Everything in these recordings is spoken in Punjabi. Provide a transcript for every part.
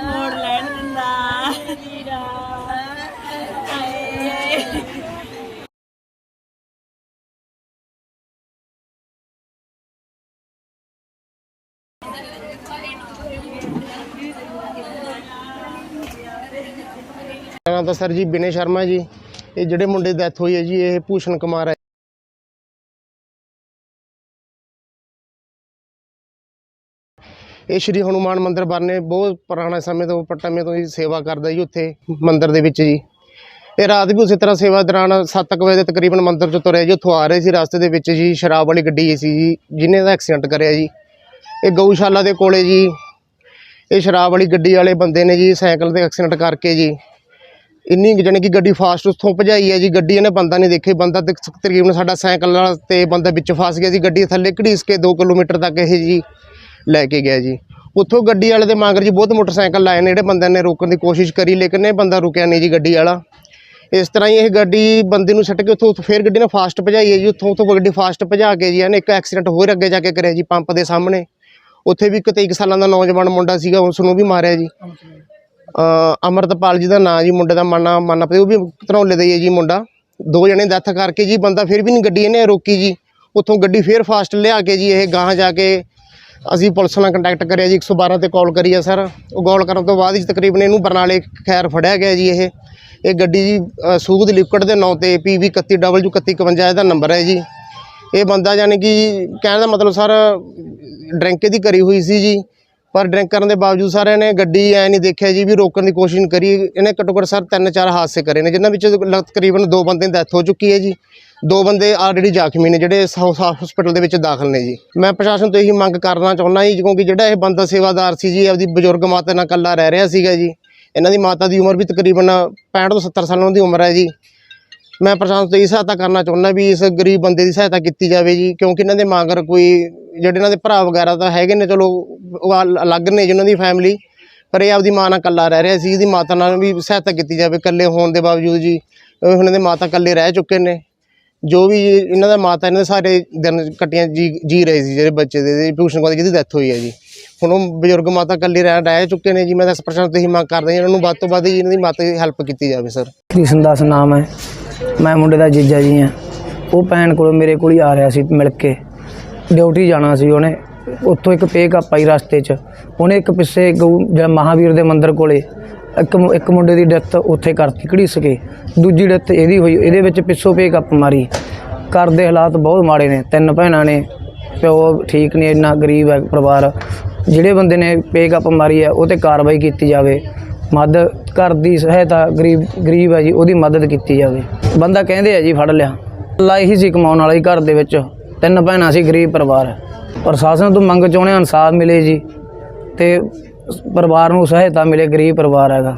ਮੋੜ ਲੈਣ ਦਿੰਦਾ। ਜੀਰਾ ਹਾਏ ਨਾਮ ਤਾਂ ਸਰ ਜੀ ਬਿਨੇ ਸ਼ਰਮਾ ਜੀ। ਇਹ ਜਿਹੜੇ ਮੁੰਡੇ ਦੀ ਡੈਥ ਹੋਈ ਹੈ ਜੀ, ਇਹ ਭੂਸ਼ਣ ਕੁਮਾਰ ਹੈ। ਇਹ ਸ਼੍ਰੀ ਹਨੂਮਾਨ ਮੰਦਿਰ ਬਾਰੇ ਬਹੁਤ ਪੁਰਾਣੇ ਸਮੇਂ ਤੋਂ, ਪਟਮੇ ਤੋਂ ਹੀ ਸੇਵਾ ਕਰਦਾ ਜੀ ਉੱਥੇ, ਮੰਦਿਰ ਦੇ ਵਿੱਚ ਜੀ। ਇਹ ਰਾਤ ਵੀ ਉਸੇ ਤਰ੍ਹਾਂ ਸੇਵਾ ਦੌਰਾਨ 7 ਵਜੇ ਦੇ ਤਕਰੀਬਨ ਮੰਦਿਰ 'ਚੋਂ ਤੁਰਿਆ ਜੀ, ਉੱਥੋਂ ਆ ਰਹੇ ਸੀ ਰਸਤੇ ਦੇ ਵਿੱਚ ਜੀ, ਸ਼ਰਾਬ ਵਾਲੀ ਗੱਡੀ ਸੀ ਜੀ, ਜਿਹਨੇ ਦਾ ਐਕਸੀਡੈਂਟ ਕਰਿਆ ਜੀ। ਇਹ ਗਊਸ਼ਾਲਾ ਦੇ ਕੋਲੇ ਜੀ, ਇਹ ਸ਼ਰਾਬ ਵਾਲੀ ਗੱਡੀ ਵਾਲੇ ਬੰਦੇ ਨੇ ਜੀ, ਸਾਈਕਲ ਤੇ ਐਕਸੀਡੈਂਟ ਕਰਕੇ ਜੀ। ਇੰਨੀ ਕੁ ਜਾਣੀ ਕਿ ਗੱਡੀ ਫਾਸਟ ਉੱਥੋਂ ਭਜਾਈ ਹੈ ਜੀ, ਗੱਡੀ ਇਹਨੇ ਬੰਦਾ ਨਹੀਂ ਦੇਖੇ, ਬੰਦਾ ਤੇ ਤਕਰੀਬਨ ਸਾਡਾ ਸਾਈਕਲ ਨਾਲ ਤੇ ਬੰਦਾ ਵਿੱਚ ਫਸ ਗਿਆ ਜੀ, ਗੱਡੀ ਥੱਲੇ ਘੜੀਸ ਕੇ 2 ਕਿਲੋਮੀਟਰ ਤੱਕ ਇਹ ਜੀ ਲੈ ਕੇ ਗਿਆ ਜੀ। ਉੱਥੋਂ ਗੱਡੀ ਵਾਲੇ ਦੇ ਮਗਰ ਜੀ ਬਹੁਤ ਮੋਟਰਸਾਈਕਲ ਲਾਏ ਨੇ, ਜਿਹੜੇ ਬੰਦਿਆਂ ਨੇ ਰੋਕਣ ਦੀ ਕੋਸ਼ਿਸ਼ ਕਰੀ, ਲੇਕਿਨ ਇਹ ਬੰਦਾ ਰੁਕਿਆ ਨਹੀਂ ਜੀ ਗੱਡੀ ਵਾਲਾ। ਇਸ ਤਰ੍ਹਾਂ ਹੀ ਇਹ ਗੱਡੀ ਬੰਦੇ ਨੂੰ ਛੱਡ ਕੇ ਉੱਥੋਂ ਫੇਰ ਗੱਡੀ ਨੇ ਫਾਸਟ ਭਜਾਈ ਹੈ ਜੀ, ਉੱਥੋਂ ਉੱਥੋਂ ਗੱਡੀ ਫਾਸਟ ਭਜਾ ਕੇ ਜੀ, ਇਹਨੇ ਇੱਕ ਐਕਸੀਡੈਂਟ ਹੋਰ ਅੱਗੇ ਜਾ ਕੇ ਕਰਿਆ ਜੀ ਪੰਪ ਦੇ ਸਾਹਮਣੇ। ਉੱਥੇ ਵੀ ਇੱਕ 23 ਸਾਲਾਂ ਦਾ ਨੌਜਵਾਨ ਮੁੰਡਾ ਸੀਗਾ, ਉਸ ਨੂੰ ਵੀ ਮਾਰਿਆ ਜੀ। ਅਮਰਤਪਾਲ ਜੀ ਦਾ ਨਾਂ ਜੀ, ਮੁੰਡੇ ਦਾ ਮਾਨਾ ਮਾਨਾ ਪਈ ਉਹ ਵੀ ਧਨੌਲੇ ਦਾ ਹੀ ਹੈ ਜੀ ਮੁੰਡਾ। ਦੋ ਜਣੇ ਡੈਥ ਕਰਕੇ ਜੀ ਬੰਦਾ ਫਿਰ ਵੀ ਨਹੀਂ ਗੱਡੀ ਇਹਨੇ ਰੋਕੀ ਜੀ। ਉੱਥੋਂ ਗੱਡੀ ਫੇਰ ਫਾਸਟ ਲਿਆ ਕੇ ਜੀ, ਇਹ ਗਾਹਾਂ ਜਾ ਕੇ ਅਸੀਂ ਪੁਲਿਸ ਨਾਲ ਕੰਟੈਕਟ ਕਰਿਆ ਜੀ 112 ਤੇ ਕਾਲ ਕਰੀ ਆ ਸਰ। ਉਹ ਕਾਲ ਕਰਨ ਤੋਂ ਬਾਅਦ ਜੀ ਤਕਰੀਬਨ ਇਹਨੂੰ ਬਰਨਾਲੇ ਖੈਰ ਫੜਿਆ ਗਿਆ ਜੀ ਇਹ। ਇਹ ਗੱਡੀ ਜੀ ਸੂਦ ਲਿਕਵਿਡ ਦੇ ਨਾਂ ਤੇ PV 31W3151 ਇਹਦਾ ਨੰਬਰ ਹੈ ਜੀ। ਇਹ ਬੰਦਾ ਯਾਨੀ ਕਿ ਕਹਿਣ ਦਾ ਮਤਲਬ ਸਰ, ਡਰਿੰਕ ਦੀ ਕਰੀ ਹੋਈ ਸੀ ਜੀ। ਪਰ ਡਰਿੰਕ ਕਰਨ ਦੇ ਬਾਵਜੂਦ ਸਰ ਇਹਨੇ ਗੱਡੀ ਐ ਨਹੀਂ ਦੇਖਿਆ ਜੀ ਵੀ ਰੋਕਣ ਦੀ ਕੋਸ਼ਿਸ਼ ਨਹੀਂ ਕਰੀ। ਇਹਨੇ ਘੱਟੋ ਘੱਟ ਸਰ ਤਿੰਨ ਚਾਰ ਹਾਦਸੇ ਕਰੇ ਨੇ, ਜਿਨ੍ਹਾਂ ਵਿੱਚ ਤਕਰੀਬਨ ਦੋ ਬੰਦੇ ਦੀ ਡੈਥ ਹੋ ਚੁੱਕੀ ਹੈ ਜੀ। ਦੋ ਬੰਦੇ ਆਲਰੇਡੀ ਜ਼ਖਮੀ ਨੇ, ਜਿਹੜੇ ਹਸਪੀਟਲ ਦੇ ਵਿੱਚ ਦਾਖਲ ਨੇ ਜੀ। ਮੈਂ ਪ੍ਰਸ਼ਾਸਨ ਤੋਂ ਇਹੀ ਮੰਗ ਕਰਨਾ ਚਾਹੁੰਦਾ ਜੀ, ਕਿਉਂਕਿ ਜਿਹੜਾ ਇਹ ਬੰਦਾ ਸੇਵਾਦਾਰ ਸੀ ਜੀ, ਆਪਦੀ ਬਜ਼ੁਰਗ ਮਾਤਾ ਨਾਲ ਇਕੱਲਾ ਰਹਿ ਰਿਹਾ ਸੀਗਾ ਜੀ। ਇਹਨਾਂ ਦੀ ਮਾਤਾ ਦੀ ਉਮਰ ਵੀ ਤਕਰੀਬਨ 65 ਤੋਂ 70 ਸਾਲਾਂ ਦੀ ਉਮਰ ਹੈ ਜੀ। ਮੈਂ ਪ੍ਰਸ਼ਾਸਨ ਤੋਂ ਇਹ ਸਹਾਇਤਾ ਕਰਨਾ ਚਾਹੁੰਦਾ ਵੀ ਇਸ ਗਰੀਬ ਬੰਦੇ ਦੀ ਸਹਾਇਤਾ ਕੀਤੀ ਜਾਵੇ ਜੀ, ਕਿਉਂਕਿ ਇਹਨਾਂ ਦੇ ਮਾਂਗਰ ਕੋਈ ਜਿਹੜੇ ਇਹਨਾਂ ਦੇ ਭਰਾ ਵਗੈਰਾ ਤਾਂ ਹੈਗੇ ਨੇ, ਚਲੋ, ਉਹ ਅਲੱਗ ਨੇ ਜਿਹਨਾਂ ਦੀ ਫੈਮਿਲੀ ਪਰ ਇਹ ਆਪਦੀ ਮਾਂ ਨਾਲ ਇਕੱਲਾ ਰਹਿ ਰਿਹਾ ਸੀ, ਇਹਦੀ ਮਾਤਾ ਨਾਲ ਵੀ ਸਹਾਇਤਾ ਕੀਤੀ ਜਾਵੇ, ਇਕੱਲੇ ਹੋਣ ਦੇ ਬਾਵਜੂਦ ਜੀ ਉਹਨਾਂ ਦੇ ਮਾਤਾ ਇਕੱਲੇ ਰਹਿ ਚੁੱਕੇ ਨੇ। ਜੋ ਵੀ ਇਹਨਾਂ ਦਾ ਮਾਤਾ, ਇਹਨਾਂ ਦੇ ਸਾਰੇ ਦਿਨ ਕੱਟੀਆਂ ਜੀ ਜੀ ਰਹੇ ਸੀ, ਜਿਹੜੇ ਬੱਚੇ ਦੇ ਟਿਊਸ਼ਨ ਕੋਲ ਜਿਹਦੀ ਡੈਥ ਹੋਈ ਹੈ ਜੀ। ਹੁਣ ਉਹ ਬਜ਼ੁਰਗ ਮਾਤਾ ਇਕੱਲੇ ਰਹਿ ਰਹਿ ਚੁੱਕੇ ਨੇ ਜੀ, ਮੈਂ ਤਾਂ ਪ੍ਰਸ਼ਾਸਨ ਤੋਂ ਇਹੀ ਮੰਗ ਕਰਦਾ ਜੀ, ਇਹਨਾਂ ਨੂੰ ਵੱਧ ਤੋਂ ਵੱਧ ਜੀ, ਇਹਨਾਂ ਦੀ ਮਾਤਾ ਦੀ ਹੈਲਪ ਕੀਤੀ ਜਾਵੇ ਸਰ ਕ੍ਰਿਸ਼ਨ ਦਾਸ ਨਾਮ ਹੈ। ਮੈਂ ਮੁੰਡੇ ਦਾ ਜੀਜਾ ਜੀ ਹਾਂ। ਉਹ ਭੈਣ ਕੋਲ ਮੇਰੇ ਕੋਲ ਹੀ ਆ ਰਿਹਾ ਸੀ ਮਿਲ ਕੇ। ਡਿਊਟੀ ਜਾਣਾ ਸੀ ਉਹਨੇ, ਉੱਥੋਂ ਇੱਕ ਪੇਕ ਅਪ ਆਈ ਰਸਤੇ 'ਚ। ਉਹਨੇ ਇੱਕ ਪਿੱਛੇ ਗਊ, ਜਿਹੜਾ ਮਹਾਵੀਰ ਦੇ ਮੰਦਿਰ ਕੋਲੇ, ਇੱਕ ਇੱਕ ਮੁੰਡੇ ਦੀ ਡੈਥ ਉੱਥੇ ਕਰਤੀ ਘੜੀਸ ਕੇ ਦੂਜੀ ਡੈਥ ਇਹਦੀ ਹੋਈ, ਇਹਦੇ ਵਿੱਚ ਪਿੱਛੋਂ ਪੇਕ ਅਪ ਮਾਰੀ। ਘਰ ਦੇ ਹਾਲਾਤ ਬਹੁਤ ਮਾੜੇ ਨੇ, ਤਿੰਨ ਭੈਣਾਂ ਨੇ, ਪਿਓ ਠੀਕ ਨਹੀਂ, ਇੰਨਾ ਗਰੀਬ ਹੈ, ਪਰਿਵਾਰ। ਜਿਹੜੇ ਬੰਦੇ ਨੇ ਪੇਕ ਅਪ ਮਾਰੀ ਹੈ, ਉਹ ਤੇ ਕਾਰਵਾਈ ਕੀਤੀ ਜਾਵੇ। ਮਦਦ, ਘਰ ਦੀ ਸਹਾਇਤਾ ਗਰੀਬ ਗਰੀਬ ਹੈ ਜੀ, ਉਹਦੀ ਮਦਦ ਕੀਤੀ ਜਾਵੇ। ਬੰਦਾ ਕਹਿੰਦੇ ਆ ਜੀ, ਫੜ ਲਿਆ। ਲਾਈ ਹੀ ਸੀ ਕਮਾਉਣ ਵਾਲਾ ਹੀ ਘਰ ਦੇ ਵਿੱਚ। ਤਿੰਨ ਭੈਣਾਂ ਸੀ ਗਰੀਬ ਪਰਿਵਾਰ। ਪ੍ਰਸ਼ਾਸਨ ਤੋਂ ਮੰਗ ਚਾਹੁੰਦੇ ਹਾਂ ਇਨਸਾਫ ਮਿਲੇ ਜੀ ਤੇ ਪਰਿਵਾਰ ਨੂੰ ਸਹਾਇਤਾ ਮਿਲੇ ਗਰੀਬ ਪਰਿਵਾਰ ਹੈਗਾ।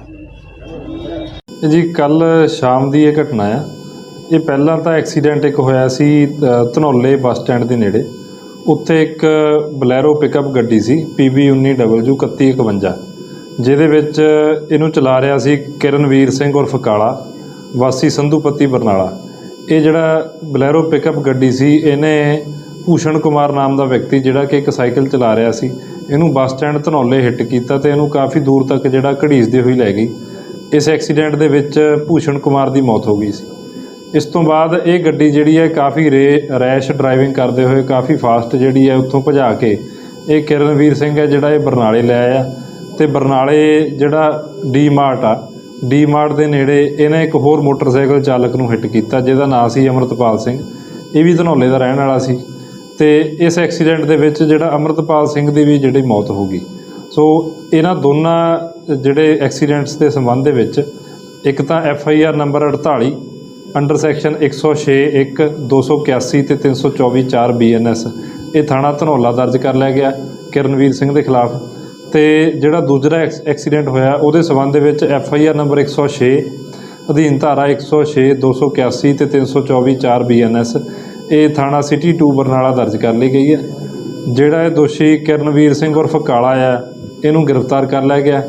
ਇਹ ਜੀ ਕੱਲ ਸ਼ਾਮ ਦੀ ਇਹ ਘਟਨਾ ਆ। ਇਹ ਪਹਿਲਾਂ ਤਾਂ ਐਕਸੀਡੈਂਟ ਇੱਕ ਹੋਇਆ ਸੀ ਅ, ਧਨੌਲੇ ਬੱਸ ਸਟੈਂਡ ਦੇ ਨੇੜੇ। ਉੱਥੇ ਇੱਕ ਬਲੈਰੋ ਪਿਕਅਪ ਗੱਡੀ ਸੀ PB19W3151 ਜਿਹਦੇ ਵਿੱਚ ਇਹਨੂੰ ਚਲਾ ਰਿਹਾ ਸੀ ਕਿਰਨਵੀਰ ਸਿੰਘ ਉਰਫ ਕਾਲਾ ਵਾਸੀ ਸੰਧੂਪਤੀ ਬਰਨਾਲਾ। ਇਹ ਜਿਹੜਾ ਬਲੈਰੋ ਪਿਕਅਪ ਗੱਡੀ ਸੀ, ਇਹਨੇ ਭੂਸ਼ਣ ਕੁਮਾਰ ਨਾਮ ਦਾ ਵਿਅਕਤੀ ਜਿਹੜਾ ਕਿ ਇੱਕ ਸਾਈਕਲ ਚਲਾ ਰਿਹਾ ਸੀ, ਇਹਨੂੰ ਬੱਸ ਸਟੈਂਡ ਧਨੌਲੇ ਹਿੱਟ ਕੀਤਾ ਤੇ ਇਹਨੂੰ ਕਾਫੀ ਦੂਰ ਤੱਕ ਜਿਹੜਾ ਘੜੀਸਦੇ ਹੋਈ ਲੈ ਗਈ। ਇਸ ਐਕਸੀਡੈਂਟ ਦੇ ਵਿੱਚ ਭੂਸ਼ਣ ਕੁਮਾਰ ਦੀ ਮੌਤ ਹੋ ਗਈ ਸੀ। ਇਸ ਤੋਂ ਬਾਅਦ ਇਹ ਗੱਡੀ ਜਿਹੜੀ ਹੈ, ਕਾਫੀ ਰੇ, ਰੈਸ਼ ਡਰਾਈਵਿੰਗ ਕਰਦੇ ਹੋਏ ਕਾਫੀ ਫਾਸਟ ਜਿਹੜੀ ਹੈ, ਉੱਥੋਂ ਭਜਾ ਕੇ ਇਹ ਕਿਰਨਵੀਰ ਸਿੰਘ ਹੈ ਜਿਹੜਾ ਇਹ ਬਰਨਾਲੇ ਲੈ ਆਇਆ ਤੇ ਬਰਨਾਲੇ ਜਿਹੜਾ ਡੀ ਮਾਰਟ ਆ ਡੀ ਮਾਰਟ ਦੇ ਨੇੜੇ ਇਹਨੇ ਇੱਕ ਹੋਰ ਮੋਟਰਸਾਈਕਲ ਚਾਲਕ ਨੂੰ ਹਿੱਟ ਕੀਤਾ, ਜਿਹਦਾ ਨਾਂ ਸੀ ਅਮਰਤਪਾਲ ਸਿੰਘ। ਇਹ ਵੀ ਧਨੌਲੇ ਦਾ ਰਹਿਣ ਵਾਲਾ ਸੀ ਤੇ ਇਸ ਐਕਸੀਡੈਂਟ ਦੇ ਵਿੱਚ ਜਿਹੜਾ ਅਮਰਤਪਾਲ ਸਿੰਘ ਦੀ ਵੀ ਜਿਹੜੀ ਮੌਤ ਹੋ ਗਈ। ਸੋ ਇਹਨਾਂ ਦੋਨਾਂ ਜਿਹੜੇ ਐਕਸੀਡੈਂਟਸ ਦੇ ਸੰਬੰਧ ਦੇ ਵਿੱਚ ਇੱਕ ਤਾਂ F I R number 48 under section 106 1 281 ਤੇ 324 4 ਬੀਐਨਐਸ ਇਹ ਥਾਣਾ ਧਨੌਲਾ ਦਰਜ ਕਰ ਲਿਆ ਗਿਆ। ਕਿਰਨਵੀਰ ਸਿੰਘ ਦੇ ਖਿਲਾਫ ਤੇ ਜਿਹੜਾ ਦੂਜਾ ਐਕਸ- ਐਕਸੀਡੈਂਟ ਹੋਇਆ, ਉਹਦੇ ਸੰਬੰਧ ਦੇ ਵਿੱਚ ਐਫ ਆਈ ਆਰ ਨੰਬਰ 106 ਅਧੀਨ ਧਾਰਾ 106 281 ਤੇ 324 4 ਬੀਐਨਐਸ ਇਹ ਥਾਣਾ ਸਿਟੀ 2 ਬਰਨਾਲਾ ਦਰਜ ਕਰ ਲਈ ਗਈ ਹੈ। ਜਿਹੜਾ ਇਹ ਦੋਸ਼ੀ ਕਿਰਨਵੀਰ ਸਿੰਘ ਉਰਫ ਕਾਲਾ ਆ, ਇਹਨੂੰ ਗ੍ਰਿਫਤਾਰ ਕਰ ਲਿਆ ਗਿਆ।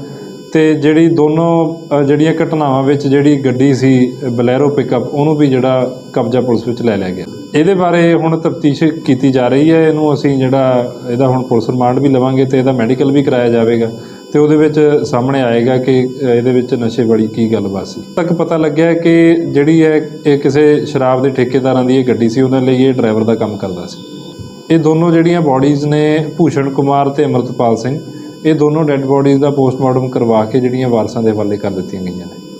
ਤੇ ਜਿਹੜੀ ਦੋਨੋਂ ਅ, ਜਿਹੜੀਆਂ ਘਟਨਾਵਾਂ ਵਿੱਚ ਜਿਹੜੀ ਗੱਡੀ ਸੀ ਬਲੈਰੋ ਪਿਕਅਪ ਉਹਨੂੰ ਵੀ ਜਿਹੜਾ ਕਬਜ਼ਾ ਪੁਲਿਸ ਵਿੱਚ ਲੈ ਲਿਆ ਗਿਆ। ਇਹਦੇ ਬਾਰੇ ਹੁਣ ਤਫਤੀਸ਼ ਕੀਤੀ ਜਾ ਰਹੀ ਹੈ। ਇਹਨੂੰ ਅਸੀਂ ਜਿਹੜਾ ਇਹਦਾ ਹੁਣ ਪੁਲਿਸ ਰਿਮਾਂਡ ਵੀ ਲਵਾਂਗੇ ਤੇ ਇਹਦਾ ਮੈਡੀਕਲ ਵੀ ਕਰਾਇਆ ਜਾਵੇਗਾ ਤੇ ਉਹਦੇ ਵਿੱਚ ਸਾਹਮਣੇ ਆਏਗਾ ਕਿ ਅ, ਇਹਦੇ ਵਿੱਚ ਨਸ਼ੇ ਵਾਲੀ ਕੀ ਗੱਲਬਾਤ ਸੀ। ਤੱਕ ਪਤਾ ਲੱਗਿਆ ਕਿ ਜਿਹੜੀ ਹੈ ਇਹ ਕਿਸੇ ਸ਼ਰਾਬ ਦੇ ਠੇਕੇਦਾਰਾਂ ਦੀ ਇਹ ਗੱਡੀ ਸੀ ਉਹਨਾਂ ਲਈ ਇਹ ਡਰਾਈਵਰ ਦਾ ਕੰਮ ਕਰਦਾ ਸੀ। ਇਹ ਦੋਨੋਂ ਜਿਹੜੀਆਂ ਬਾਡੀਜ਼ ਨੇ ਭੂਸ਼ਣ ਕੁਮਾਰ ਤੇ ਅਮਰਤਪਾਲ ਸਿੰਘ ਇਹ ਦੋਨੋਂ ਡੈੱਡ ਬੋਡੀਜ਼ ਦਾ ਪੋਸਟਮਾਰਟਮ ਕਰਵਾ ਕੇ ਜਿਹੜੀਆਂ ਵਾਰਸਾਂ ਦੇ ਹਵਾਲੇ ਕਰ ਦਿੱਤੀਆਂ ਗਈਆਂ ਨੇ।